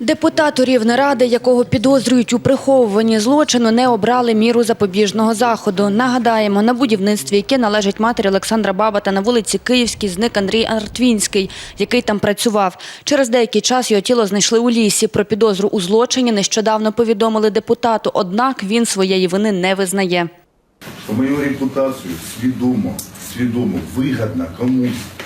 Депутату Рівнеради, якого підозрюють у приховуванні злочину, не обрали міру запобіжного заходу. Нагадаємо, на будівництві, яке належить матері Олександра Бабата на вулиці Київській, зник Андрій Артвінський, який там працював. Через деякий час його тіло знайшли у лісі. Про підозру у злочині нещодавно повідомили депутату, однак він своєї вини не визнає. мою репутацію свідомо, свідомо, вигідно комусь.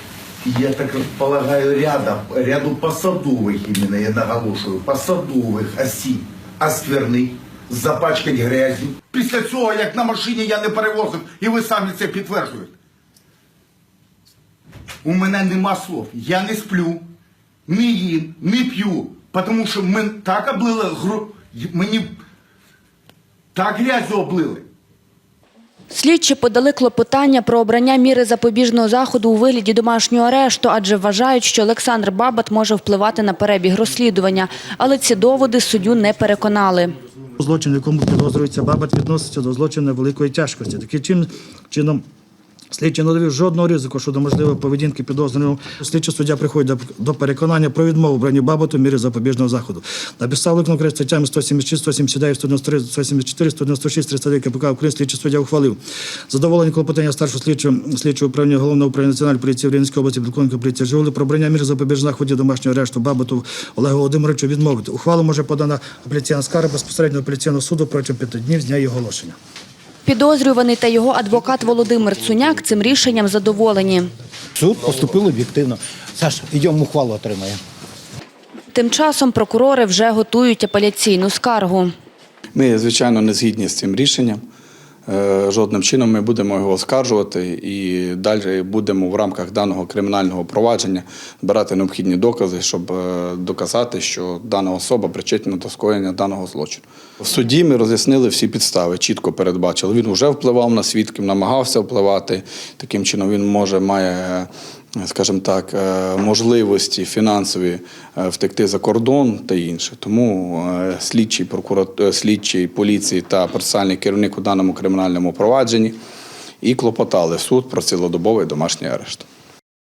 Я так полагаю, ряда, ряду посадових, іменно я наголошую, посадових осіб осквернить, запачкать грязю. Після цього, як на машині я не перевозив, і ви самі це підтверджуєте. У мене нема слов. Я не сплю, не їм, не п'ю, тому що мен так облили, гру... мені так грязю облили. Слідчі подали клопотання про обрання міри запобіжного заходу у вигляді домашнього арешту, адже вважають, що Олександр Бабат може впливати на перебіг розслідування. Але ці доводи суддю не переконали. Злочин, якому підозрюється Бабат, відноситься до злочину великої тяжкості. Таким чин- чином. Слідчий не довів жодного ризику щодо можливої поведінки підозрюваного. Слідчий суддя приходить до, переконання про відмову бранню Бабату міри запобіжного заходу. На підставі конкретно статтями 176, 179, 193, 174, 196, 309 КПК України слідчий суддя ухвалив. Задоволення клопотання старшого слідчого, слідчого управління Головного управління Національної поліції в Рівненській області, полковника поліції Жигули про обрання міри запобіжного заходу домашнього арешту Бабату Олегу Володимировичу відмовити. Ухвалу може подана апеляційна скарга безпосередньо апеляційного суду протягом п'яти днів з дня її оголошення. Підозрюваний та його адвокат Володимир Цуняк цим рішенням задоволені. Суд поступив об'єктивно. Саш, йдемо ухвалу отримаємо. Тим часом прокурори вже готують апеляційну скаргу. Ми, звичайно, не згідні з цим рішенням. Е, Жодним чином ми будемо його оскаржувати і далі будемо в рамках даного кримінального провадження збирати необхідні докази, щоб е, доказати, що дана особа причетна до скоєння даного злочину. В суді ми роз'яснили всі підстави, чітко передбачили. Він вже впливав на свідків, намагався впливати. Таким чином він може має. Скажімо так, е, можливості фінансові е, втекти за кордон та інше. Тому е, слідчий прокурат, слідчий поліції та процесуальний керівник у даному кримінальному провадженні і клопотали суд про цілодобовий домашній арешт.